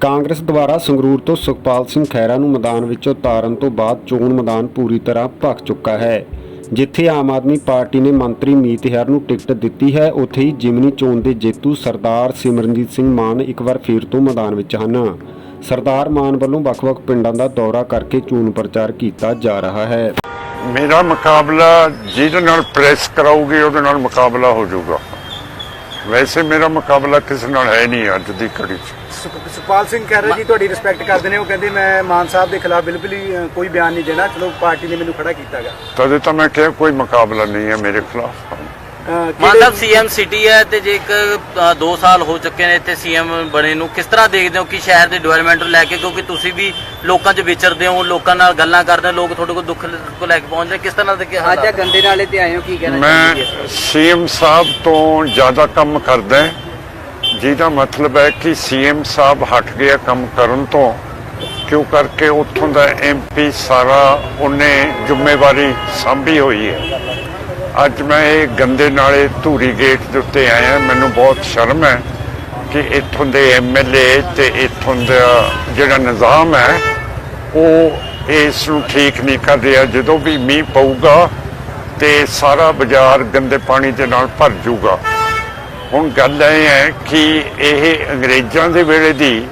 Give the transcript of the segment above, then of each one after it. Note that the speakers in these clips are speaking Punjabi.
ਕਾਂਗਰਸ ਦੁਆਰਾ ਸੰਗਰੂਰ ਤੋਂ ਸੁਖਪਾਲ ਸਿੰਘ ਖਹਿਰਾ ਨੂੰ ਮੈਦਾਨ ਵਿੱਚੋਂ ਉਤਾਰਨ ਤੋਂ ਬਾਅਦ ਚੋਣ ਮੈਦਾਨ ਪੂਰੀ ਤਰ੍ਹਾਂ ਭਖ ਚੁੱਕਾ ਹੈ। ਜਿੱਥੇ ਆਮ ਆਦਮੀ ਪਾਰਟੀ ਨੇ ਮੰਤਰੀ ਮੀਤ ਹੈਰ ਨੂੰ ਟਿਕਟ ਦਿੱਤੀ ਹੈ, ਉੱਥੇ ਹੀ ਜਿਮਨੀ ਚੋਣ ਦੇ ਜੇਤੂ ਸਰਦਾਰ ਸਿਮਰਨਜੀਤ ਸਿੰਘ ਮਾਨ ਇੱਕ ਵਾਰ ਫੇਰ ਤੋਂ ਮੈਦਾਨ ਵਿੱਚ ਹਨ। ਸਰਦਾਰ ਮਾਨ ਵੱਲੋਂ ਵੱਖ-ਵੱਖ ਪਿੰਡਾਂ ਦਾ ਦੌਰਾ ਕਰਕੇ ਚੋਣ ਪ੍ਰਚਾਰ ਕੀਤਾ ਜਾ ਰਿਹਾ ਹੈ। ਮੇਰਾ ਮੁਕਾਬਲਾ ਜਿਹਦੇ ਨਾਲ ਪ੍ਰੈਸ ਕਰਾਉਗੀ ਉਹਦੇ ਨਾਲ ਮੁਕਾਬਲਾ ਹੋ ਜਾਊਗਾ। ਵੈਸੇ ਮੇਰਾ ਮੁਕਾਬਲਾ ਕਿਸੇ ਨਾਲ ਹੈ ਨਹੀਂ ਅੱਜ ਦੀ ਘੜੀ 'ਚ। ਸੁਖ- ਸੁਖਪਾਲ ਸਿੰਘ ਖਹਿਰਾ ਜੀ ਤੁਹਾਡੀ ਰਿਸਪੈਕਟ ਕਰਦੇ ਨੇ। ਉਹ ਕਹਿੰਦੇ ਮੈਂ ਮਾਨ ਸਾਹਿਬ ਦੇ ਖਿਲਾਫ ਬਿਲਕੁਲ ਹੀ ਅ, ਕੋਈ ਬਿਆਨ ਨਹੀਂ ਦੇਣਾ। ਚਲੋ ਪਾਰਟੀ ਨੇ ਮੈਨੂੰ ਖੜਾ ਕੀਤਾਗਾ। ਤਦੇ ਤਾਂ ਮੈਂ ਕਿਹਾ ਕੋਈ ਮੁਕਾਬਲਾ ਨਹੀਂ ਹੈ ਮੇਰੇ ਖਿਲਾਫ। ਮਾਨ ਸਾਹਿਬ ਸੀਐਮ ਸਿਟੀ ਹੈ ਤੇ ਜੇ ਇੱਕ 2 ਸਾਲ ਹੋ ਚੁੱਕੇ ਨੇ ਇੱਥੇ ਸੀਐਮ ਬਣੇ ਨੂੰ ਕਿਸ ਤਰ੍ਹਾਂ ਦੇਖਦੇ ਹੋ ਕਿ ਸ਼ਹਿਰ ਦੇ ਡਿਵੈਲਪਮੈਂਟ ਨੂੰ ਲੈ ਕੇ ਕਿਉਂਕਿ ਤੁਸੀਂ ਵੀ ਲੋਕਾਂ 'ਚ ਵਿਚਰਦੇ ਹੋ ਲੋਕਾਂ ਨਾਲ ਗੱਲਾਂ ਕਰਦੇ ਹੋ ਲੋਕ ਤੁਹਾਡੇ ਕੋਲ ਦੁੱਖ ਕੋ ਲੈ ਕੇ ਪਹੁੰਚਦੇ ਕਿਸ ਤਰ੍ਹਾਂ ਦੇ ਕੀ ਹਾਲਾਤ ਅੱਜ ਆ ਗੰਦੇ ਨਾਲੇ ਤੇ ਆਏ ਹੋ ਕੀ ਕਹਿਣਾ ਮੈਂ ਸੀਐਮ ਸਾਹਿਬ ਤੋਂ ਜ਼ਿਆਦਾ ਕੰਮ ਕਰਦਾ ਹਾਂ, ਜਿਹਦਾ ਮਤਲਬ ਹੈ ਕਿ ਸੀਐਮ ਸਾਹਿਬ ਹਟ ਗਿਆ ਕੰਮ ਕਰਨ ਤੋਂ ਕਿਉਂ ਕਰਕੇ ਉੱਥੋਂ ਦਾ ਐਮਪੀ ਸਾਰਾ ਉਹਨੇ ਜ਼ਿੰਮੇਵਾਰੀ ਸੰਭੀ ਹੋਈ ਹੈ। ਅੱਜ ਮੈਂ ਇਹ ਗੰਦੇ ਨਾਲੇ ਧੂਰੀ ਗੇਟ ਦੇ ਉੱਤੇ ਆਇਆ। ਮੈਨੂੰ ਬਹੁਤ ਸ਼ਰਮ ਹੈ ਕਿ ਇੱਥੋਂ ਦੇ ਐਮਐਲਏ ਤੇ ਇੱਥੋਂ ਦਾ ਜਿਹੜਾ ਨਿਜ਼ਾਮ ਹੈ, ਉਹ ਇਸ ਨੂੰ ਠੀਕ ਨਹੀਂ ਕਰ ਰਿਹਾ। ਜਦੋਂ ਵੀ ਮੀਂਹ ਪਊਗਾ ਤੇ ਸਾਰਾ ਬਾਜ਼ਾਰ ਗੰਦੇ ਪਾਣੀ ਦੇ ਨਾਲ ਭਰ ਜਾਊਗਾ। ਹੁਣ ਗੱਲ ਇਹ ਹੈ ਕਿ ਇਹ ਅੰਗਰੇਜ਼ਾਂ ਦੇ ਵੇਲੇ ਦੀ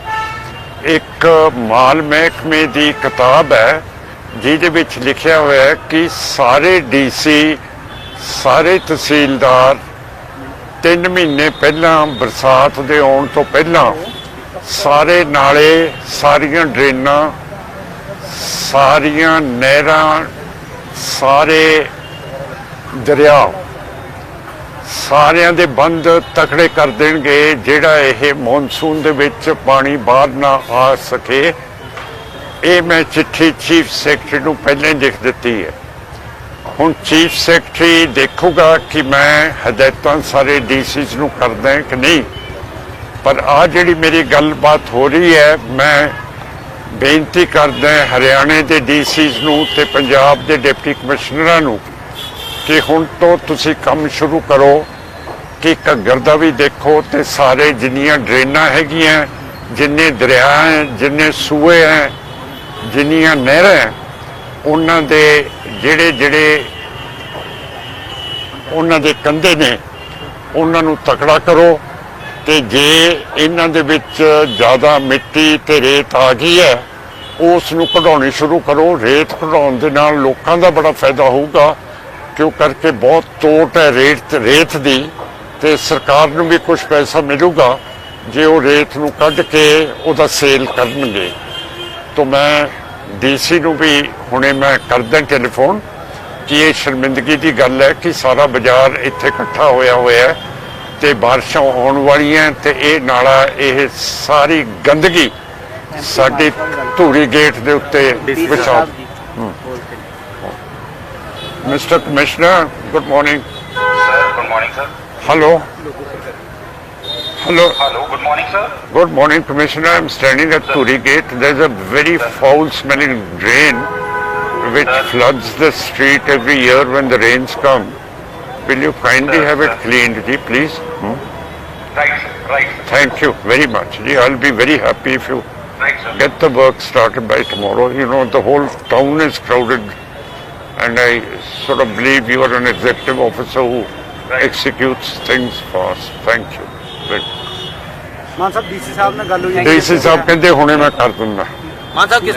ਇੱਕ ਮਾਲ ਮਹਿਕਮੇ ਦੀ ਕਿਤਾਬ ਹੈ, ਜਿਹਦੇ ਵਿੱਚ ਲਿਖਿਆ ਹੋਇਆ ਹੈ ਕਿ ਸਾਰੇ ਡੀਸੀ ਸਾਰੇ ਤਹਿਸੀਲਦਾਰ 3 ਮਹੀਨੇ ਪਹਿਲਾਂ ਬਰਸਾਤ ਦੇ ਆਉਣ ਤੋਂ ਪਹਿਲਾਂ ਸਾਰੇ ਨਾਲੇ, ਸਾਰੀਆਂ ਡਰੇਨਾਂ, ਸਾਰੀਆਂ ਨਹਿਰਾਂ, ਸਾਰੇ ਦਰਿਆ ਸਾਰਿਆਂ ਦੇ ਬੰਦ ਤਕੜੇ ਕਰ ਦੇਣਗੇ, ਜਿਹੜਾ ਇਹ ਮੌਨਸੂਨ ਦੇ ਵਿੱਚ ਪਾਣੀ ਬਾਹਰ ਨਾ ਆ ਸਕੇ। ਇਹ ਮੈਂ ਚਿੱਠੀ ਚੀਫ ਸੈਕਟਰੀ ਨੂੰ ਪਹਿਲਾਂ ਹੀ ਲਿਖ ਦਿੱਤੀ ਹੈ। ਹੁਣ ਚੀਫ ਸੈਕਟਰੀ ਦੇਖੂਗਾ ਕਿ ਮੈਂ ਹਦਾਇਤਾਂ ਸਾਰੇ ਡੀਸੀਸ ਨੂੰ ਕਰਦਾ ਕਿ ਨਹੀਂ। ਪਰ ਆ ਜਿਹੜੀ ਮੇਰੀ ਗੱਲਬਾਤ ਹੋ ਰਹੀ ਹੈ ਮੈਂ ਬੇਨਤੀ ਕਰਦਾ ਹਰਿਆਣੇ ਦੇ ਡੀਸੀਸ ਨੂੰ ਤੇ ਪੰਜਾਬ ਦੇ ਡਿਪਟੀ ਕਮਿਸ਼ਨਰਾਂ ਨੂੰ ਕਿ ਹੁਣ ਤੋਂ ਤੁਸੀਂ ਕੰਮ ਸ਼ੁਰੂ ਕਰੋ ਕਿ ਘੱਗਰ ਦਾ ਵੀ ਦੇਖੋ ਤੇ ਸਾਰੇ ਜਿੰਨੀਆਂ ਡਰੇਨਾਂ ਹੈਗੀਆਂ ਜਿੰਨੇ ਦਰਿਆ ਹੈ ਜਿੰਨੇ ਸੂਏ ਹੈ ਜਿੰਨੀਆਂ ਨਹਿਰਾਂ ਹੈ, ਉਹਨਾਂ ਦੇ ਜਿਹੜੇ ਜਿਹੜੇ ਉਹਨਾਂ ਦੇ ਕੰਧੇ ਨੇ, ਉਹਨਾਂ ਨੂੰ ਤਕੜਾ ਕਰੋ ਤੇ ਜੇ ਇਹਨਾਂ ਦੇ ਵਿੱਚ ਜ਼ਿਆਦਾ ਮਿੱਟੀ ਤੇ ਰੇਤ ਆ ਗਈ ਹੈ, ਉਸ ਨੂੰ ਕਢਾਉਣੀ ਸ਼ੁਰੂ ਕਰੋ। ਰੇਤ ਕਢਾਉਣ ਦੇ ਨਾਲ ਲੋਕਾਂ ਦਾ ਬੜਾ ਫਾਇਦਾ ਹੋਊਗਾ, ਕਿਉਂ ਕਰਕੇ ਬਹੁਤ ਤੋਟ ਹੈ ਰੇਤ ਰੇਤ ਦੀ ਤੇ ਸਰਕਾਰ ਨੂੰ ਵੀ ਕੁਝ ਪੈਸਾ ਮਿਲੂਗਾ ਜੇ ਉਹ ਰੇਤ ਨੂੰ ਕੱਢ ਕੇ ਉਹਦਾ ਸੇਲ ਕਰਨਗੇ। ਤਾਂ ਮੈਂ ਡੀਸੀ ਨੂੰ ਵੀ ਹੁਣੇ ਮੈਂ ਕਰਦਾ ਟੈਲੀਫੋਨ ਕਿ ਇਹ ਸ਼ਰਮਿੰਦਗੀ ਦੀ ਗੱਲ ਹੈ ਕਿ ਸਾਰਾ ਬਾਜ਼ਾਰ ਇੱਥੇ ਇਕੱਠਾ ਹੋਇਆ ਹੋਇਆ ਹੈ ਤੇ ਬਾਰਿਸ਼ਾਂ ਆਉਣ ਵਾਲੀਆਂ ਤੇ ਇਹ ਨਾਲਾ ਇਹ ਸਾਰੀ ਗੰਦਗੀ ਸਾਡੇ ਧੂਰੀ ਗੇਟ ਦੇ ਉੱਤੇ ਵਿਛਾ mister commissioner good morning. Sir, good morning, sir. Hello. Hello Hello, good morning, sir. Good morning, Commissioner. I'm standing at Turi Gate. There's a very foul-smelling drain which floods the street every year when the rains come. Will you kindly Sir, have it cleaned, please? Hmm? Right, sir. Right, sir. Thank you very much. I'll be very happy if you Right, sir. get the work started by tomorrow. You know, the whole town is crowded, and I sort of believe you are an executive officer who Right. executes things fast. Thank you. Mann sahib DC sahib ਨਾਲ ਗੱਲ ਹੋਈ ਡੀਸੀ ਸਾਹਿਬ ਕਹਿੰਦੇ ਹੁਣੇ ਮੈਂ ਕਰ ਦਿੰਦਾ। ਮਾਨ ਸਾਹਿਬ ਕਿਸ